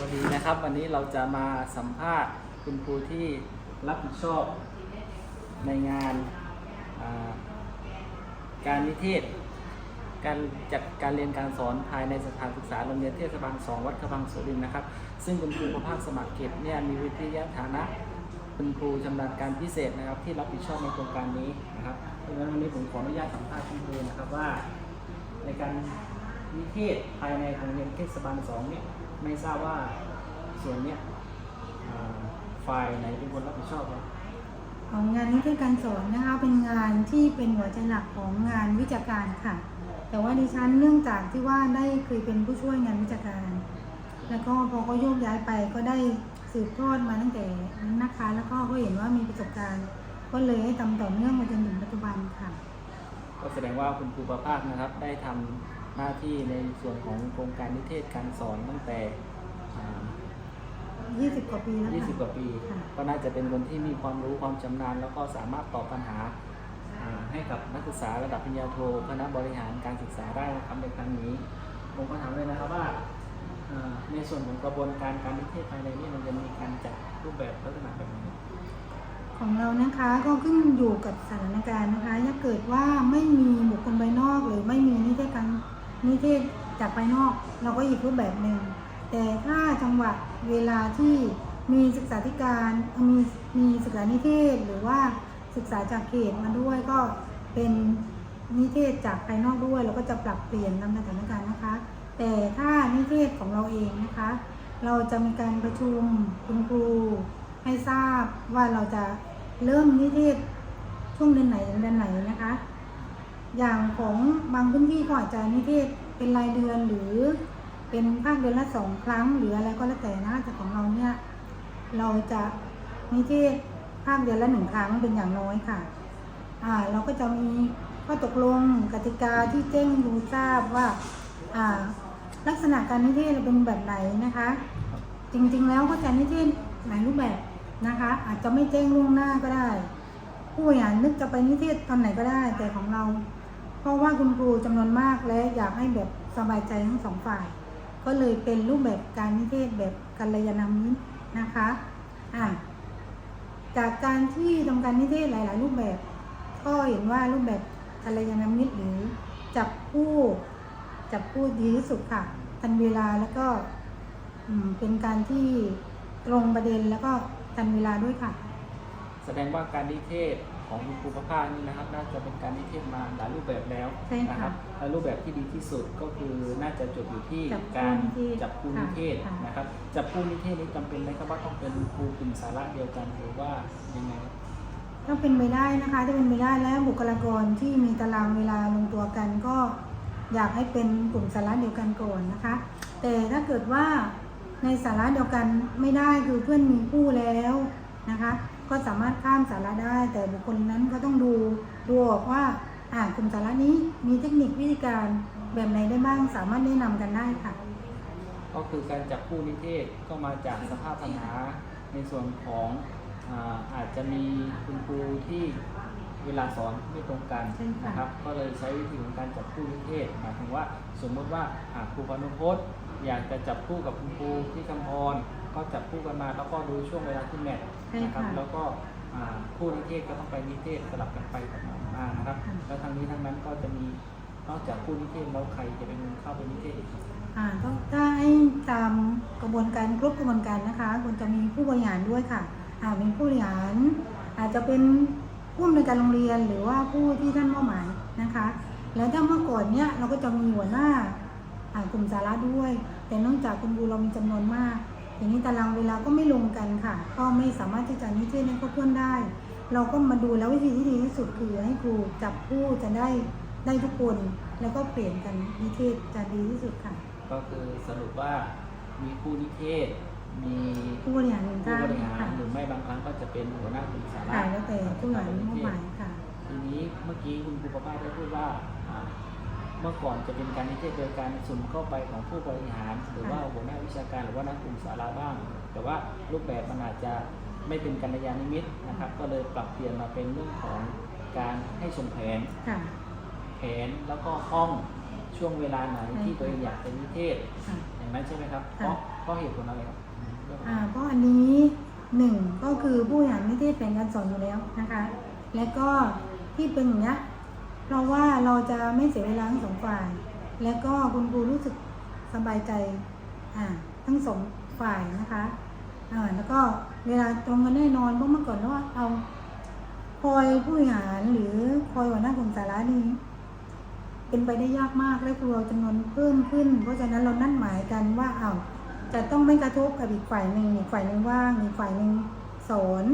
วัสดีนะครับ วันนี้เราจะมาสัมภาษณ์คุณครูที่รับผิดชอบในงานาการนิเทศ การจัดการเรียนการสอนภายในสถานศึกษาโรงเรียนเทศบาล2วัดกระบังสุรินทร์นะครับ ซึ่งคุณครูประภาคสมัครเขตเนี่ยมีวิทยาฐานะคุณครูชำนาญการพิเศษนะครับ ที่รับผิดชอบในโครงการนี้นะครับดังนั้นวันนี้ผมขออนุญาตสัมภาษณ์คุณครูนะครับว่า ในการนิเทศภายในโรงเรียนเทศบาลสองเนี่ย ไม่ทราบว่าส่วนเนี้ยอ่าฝ่ายไหนเป็นคนรับผิดชอบครับของงานนิเทศการสอนนะคะเป็นงานที่เป็นหัวใจหลักของงานวิชาการค่ะ แต่ว่าดิฉันเนื่องจากที่ว่าได้เคยเป็นผู้ช่วยงานวิชาการ แล้วก็พอเขาโยกย้ายไปก็ได้สืบทอดมาตั้งแต่นั้นนะคะ แล้วก็ก็เห็นว่ามีประสบการณ์ ก็เลยให้ทำต่อเนื่องมาจนถึงปัจจุบันค่ะ ก็แสดงว่าคุณครูประภาคนะครับได้ทำ หน้าที่ในส่วนของโครงการนิเทศการสอนตั้งแต่อ่า20กว่าปีแล้วค่ะ 20 กว่าปี ค่ะ ก็น่าจะเป็นคนที่มีความรู้ความชำนาญ แล้วก็สามารถตอบปัญหาอ่าให้กับนักศึกษาระดับปริญญาโทคณะบริหารการศึกษาได้นะครับในครั้งนี้ ผมก็ถามเลยนะครับว่าอ่าในส่วนของกระบวนการการนิเทศภายในนี่มันจะมีการจัดรูปแบบลักษณะแบบไหน ของเรานะคะก็ขึ้นอยู่กับสถานการณ์นะคะ ถ้าเกิดว่าไม่มีบุคคลภายนอกหรือไม่มีนิเทศการ นิเทศจากภายนอกเราก็อีกรูปแบบหนึ่ง แต่ถ้าจังหวะเวลาที่มีศึกษาธิการมีมีศึกษานิเทศหรือว่าศึกษาจากเขตมาด้วยก็เป็นนิเทศจากภายนอกด้วย เราก็จะปรับเปลี่ยนตามสถานการณ์นะคะ แต่ถ้านิเทศของเราเองนะคะ เราจะมีการประชุมคุณครูให้ทราบว่าเราจะเริ่มนิเทศช่วงเดือนไหนเดือนไหนนะคะ อย่างของบางพื้นที่ก็อาจจะนิเทศเป็นรายเดือนหรือเป็นภาคเดือนละสองครั้ง หรืออะไรก็แล้วแต่นะแต่ของเราเนี่ยเราจะนิเทศภาคเดือนละหนึ่งครั้งเป็นอย่างน้อยค่ะอ่าเราก็จะมีข้อตกลงกติกาที่แจ้งให้รู้ทราบว่าอ่าลักษณะการนิเทศเป็นแบบไหนนะคะ จริงๆแล้วก็จะนิเทศหลายรูปแบบนะคะ อาจจะไม่แจ้งล่วงหน้าก็ได้ผู้บริหารนึกจะไปนิเทศตอนไหนก็ได้ แต่ของเรา เพราะว่าคุณครูจำนวนมากและอยากให้แบบสบายใจทั้งสองฝ่าย ก็เลยเป็นรูปแบบการนิเทศแบบกัลยาณมิตรนะคะอะจากการที่ทำการนิเทศหลาย ๆ รูปแบบ ก็เห็นว่ารูปแบบกัลยาณมิตรหรือจับคู่จับคู่ดีที่สุดค่ะทันเวลาแล้วก็เป็นการที่ตรงประเด็นแล้วก็ทันเวลาด้วยค่ะ แสดงว่าการนิเทศ ของคุณครูประภาคนี่นะครับ น่าจะเป็นการนิเทศมาหลายรูปแบบแล้วใช่ค่ะนะครับและรูปแบบที่ดีที่สุดก็คือน่าจะจบอยู่ที่จับคู่การนิเทศจับคู่นิเทศค่ะ นะครับ จับคู่นิเทศนี้จำเป็นไหมครับว่าต้องเป็นครูกลุ่มสาระเดียวกันหรือว่ายังไง ถ้าเป็นไปได้นะคะถ้าเป็นไปได้แล้วบุคลากรที่มีตารางเวลาลงตัวกันก็อยากให้เป็นกลุ่มสาระเดียวกันก่อนนะคะ แต่ถ้าเกิดว่าในสาระเดียวกันไม่ได้คือเพื่อนมีคู่แล้วนะคะ ก็สามารถข้ามสาระได้ แต่บุคคลนั้นก็ต้องดูดูออกว่าอ่ากลุ่มสาระนี้มีเทคนิควิธีการแบบไหนได้บ้างสามารถแนะนำกันได้ค่ะ ก็คือการจับคู่นิเทศก็มาจากสภาพปัญหาในส่วนของอาอาจจะมีคุณครูที่เวลาสอนไม่ตรงกันใช่ค่ะนะครับก็เลยใช้วิธีของการจับคู่นิเทศหมายถึงว่าสมมติว่าอ่าครูพานุพจน์อยากจะจับคู่กับคุณครูที่คำพร ก็จับคู่กันมาแล้วก็ดูช่วงเวลาที่แมทช์ใช่นะครับค่ะแล้วก็อ่าคู่นิเทศก็ต้องไปนิเทศสลับกันไปสลับมานะครับ ค่ะ แล้วทางนี้ทางนั้นก็จะมีนอกจากคู่นิเทศแล้วใครจะเป็นคนเข้าไปนิเทศอีกครับอ่าต้องถ้าให้ตามกระบวนการครบกระบวนการนะคะควรจะมีผู้บริหารด้วยค่ะอ่ามีผู้บริหาร อาจจะเป็นผู้อำนวยการโรงเรียนหรือว่าผู้ที่ท่านมอบหมายนะคะ แล้วถ้าเมื่อก่อนเนี้ยเราก็จะมีหัวหน้าอ่ากลุ่มสาระด้วย แต่เนื่องจากคุณครูเรามีจำนวนมาก อย่างนี้ตารางเวลาก็ไม่ลงกันค่ะ ก็ไม่สามารถที่จะนิเทศให้ครบถ้วนได้ เราก็มาดูแล้ววิธีที่ดีที่สุดคือให้ครูจับคู่จะได้ได้ทุกคน แล้วก็เปลี่ยนกันนิเทศจะดีที่สุดค่ะ ก็คือสรุปว่ามีคู่นิเทศ มีผู้บริหารหนึ่งผู้ท่านบริหารค่ะหรือไม่บางครั้งก็จะเป็นหัวหน้ากลุ่มสาระค่ะแล้วแต่ผู้บริหารมอบหมายค่ะ ทีนี้เมื่อกี้คุณครูประภาสได้พูดว่าอ่า เมื่อก่อนจะเป็นการนิเทศโดยการสุ่มเข้าไปของผู้บริหาร หรือว่าหัวหน้าวิชาการหรือว่านักกลุ่มสาระบ้าง แต่ว่ารูปแบบมันอาจจะไม่เป็นกัลยาณมิตรนะครับ ก็เลยปรับเปลี่ยนมาเป็นเรื่องของการให้ชมแผนค่ะแผนแล้วก็ห้องชช่วงเวลาไหนใช่ที่ตัวเองอยากเป็นนิเทศค่ะอย่างนั้นใช่ไหมครับเพค่ะราะเพราะเหตุผลอะไรครับเรื่องอ่าเพราะอันนี้หนึ่งก็คือผู้บริหารนิเทศแผนการสอนอยู่แล้วนะคะ และก็ที่เป็นอย่างนี้ย เพราะว่าเราจะไม่เสียเวลาทั้งสองฝ่าย และก็คุณครูรู้สึกสบายใจอ่าทั้งสองฝ่ายนะคะอ่าแล้วก็เวลาตรงกันแน่นอนเพราะเมื่อก่อนเราว่าเอาคอยผู้บริหารหรือคอยหัวหน้ากลุ่มสาระนี้เป็นไปได้ยากมากและครูเราจำนวนเพิ่มขึ้น เพราะฉะนั้นเรานั่นหมายกันว่าเอาจะต้องไม่กระทบกับอีกฝ่ายหนึ่งอีกฝ่ายหนึ่งว่างอีกฝ่ายหนึ่งสอน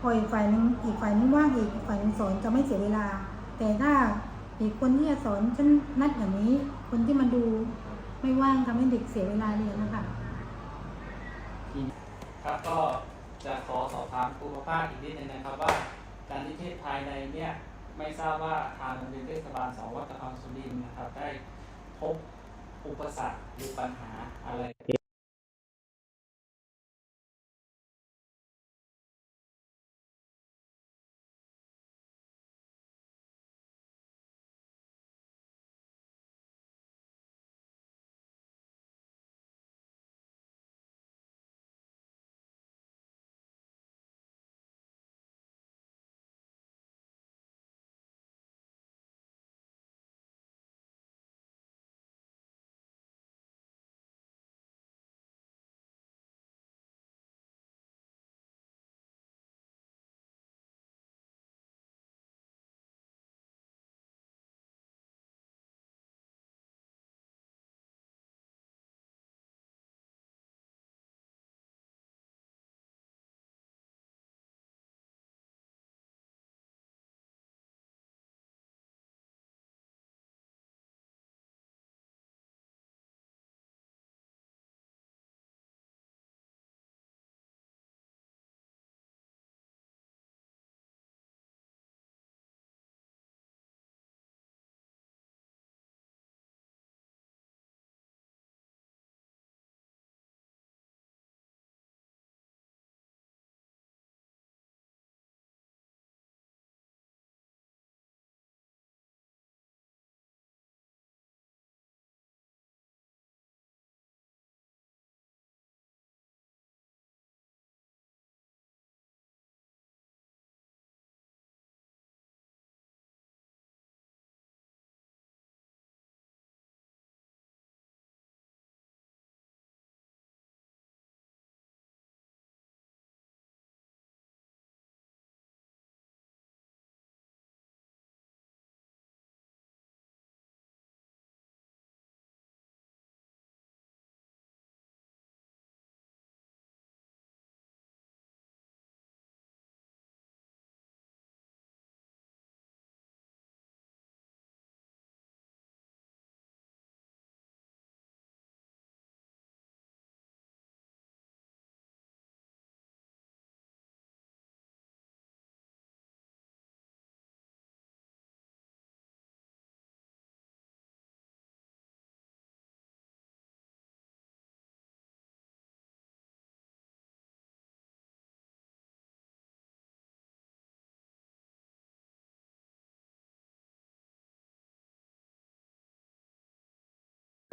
พออีกฝ่ายหนึ่งอีกฝ่ายหนึงว่างอีกอีกฝ่ายหนึ่งสอนจะไม่เสียเวลา แต่ถ้าเอีกคนที่จะสอนฉันนัดอย่างนี้ คนที่มาดูไม่ว่างทำให้เด็กเสียเวลาเรียนนะคะครับก็จะขอสอบถามครูประภาสอีกนิดนึงนะครับว่าการนิเทศภายในเนี่ยไม่ทราบว่าทางโรงเรียนเทศบาลสองวัดตะพังสุรินทร์นะครับได้พบอุปสรรคหรือปัญหาอะไร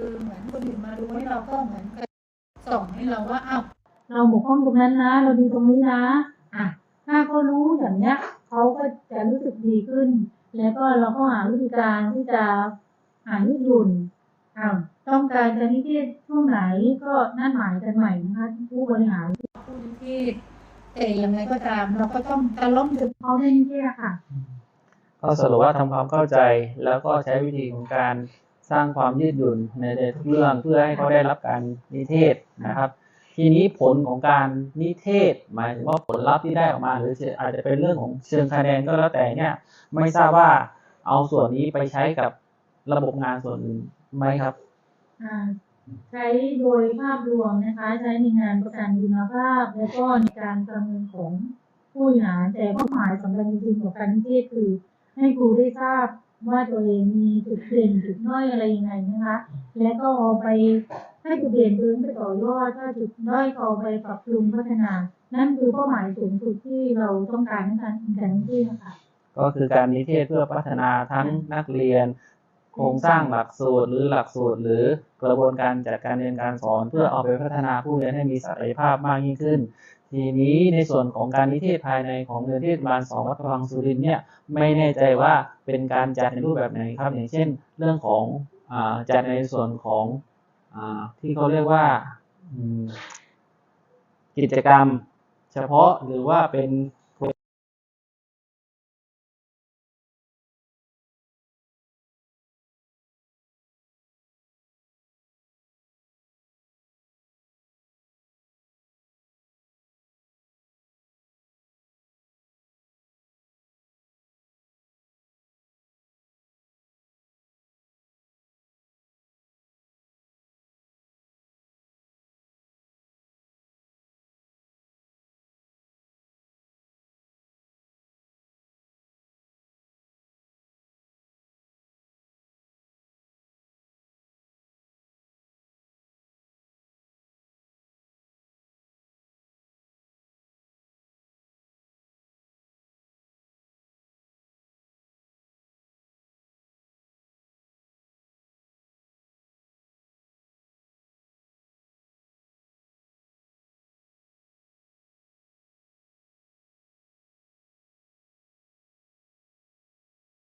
คือเหมือนคนอื่นมาดูให้เราก็เหมือนกับส่องให้เราว่าอ้าวเราบกพร่องตรงนั้นนะ เราดีตรงนี้นะ อะ ถ้าเขารู้อย่างเนี้ยเขาก็จะรู้สึกดีขึ้น แล้วก็เราก็หาวิธีการที่จะหายืดหยุ่นอ้าวต้องการจะนิเทศช่วงไหนก็นั่นหมายกันใหม่นะคะผู้บริหารผู้นิเทศแต่ยังไงก็ตามเราก็ต้องตะล่อมถึงเขาได้นิเทศอะค่ะ ก็สรุปว่าทำความเข้าใจแล้วก็ใช้วิธีของการ สร้างความยืดหยุ่นในทุกเรื่องเพื่อให้เขาได้รับการนิเทศนะครับ ทีนี้ผลของการนิเทศ หมายถึงว่าผลลัพธ์ที่ได้ออกมา หรืออาจจะเป็นเรื่องของเชิงคะแนนก็แล้วแต่เนี่ยไม่ทราบว่าเอาส่วนนี้ไปใช้กับระบบงานส่วนอื่นไหมครับใช้โดยภาพรวมนะคะ ใช้ในงานประกันคุณภาพ แล้วก็ในการประเมินของผู้บริหารแต่เป้าหมายสำคัญจริงๆของการนิเทศคือ ให้ครูได้ทราบ ว่าตัวเองมีจุดเด่นจุดน้อยอะไรยังไงนะคะ และก็เอาไปให้จุดเด่นตัวเองไปต่อยอดถ้าจุดด้อยก็เอาไปปรับปรุงพัฒนา นั่นคือเป้าหมายสูงสุดที่เราต้องการในการการนิเทศนะคะก็คือการนิเทศเพื่อพัฒนาทั้งนักเรียน โครงสร้างหลักสูตรหรือหลักสูตร หรือกระบวนการจัดการเรียนการสอน เพื่อเอาไปพัฒนาผู้เรียนให้มีศักยภาพมากยิ่งขึ้น ทีนี้ในส่วนของการนิเทศภายในของโรงเดือนเทศบาลสองวัดพระวังสุรินเนี่ยไม่แน่ใจว่าเป็นการจัดในรูปแบบไหนครับ อย่างเช่น เรื่องของอจัดในส่วนของอที่เขาเรียกว่ากิจกรรม เฉพาะหรือว่าเป็น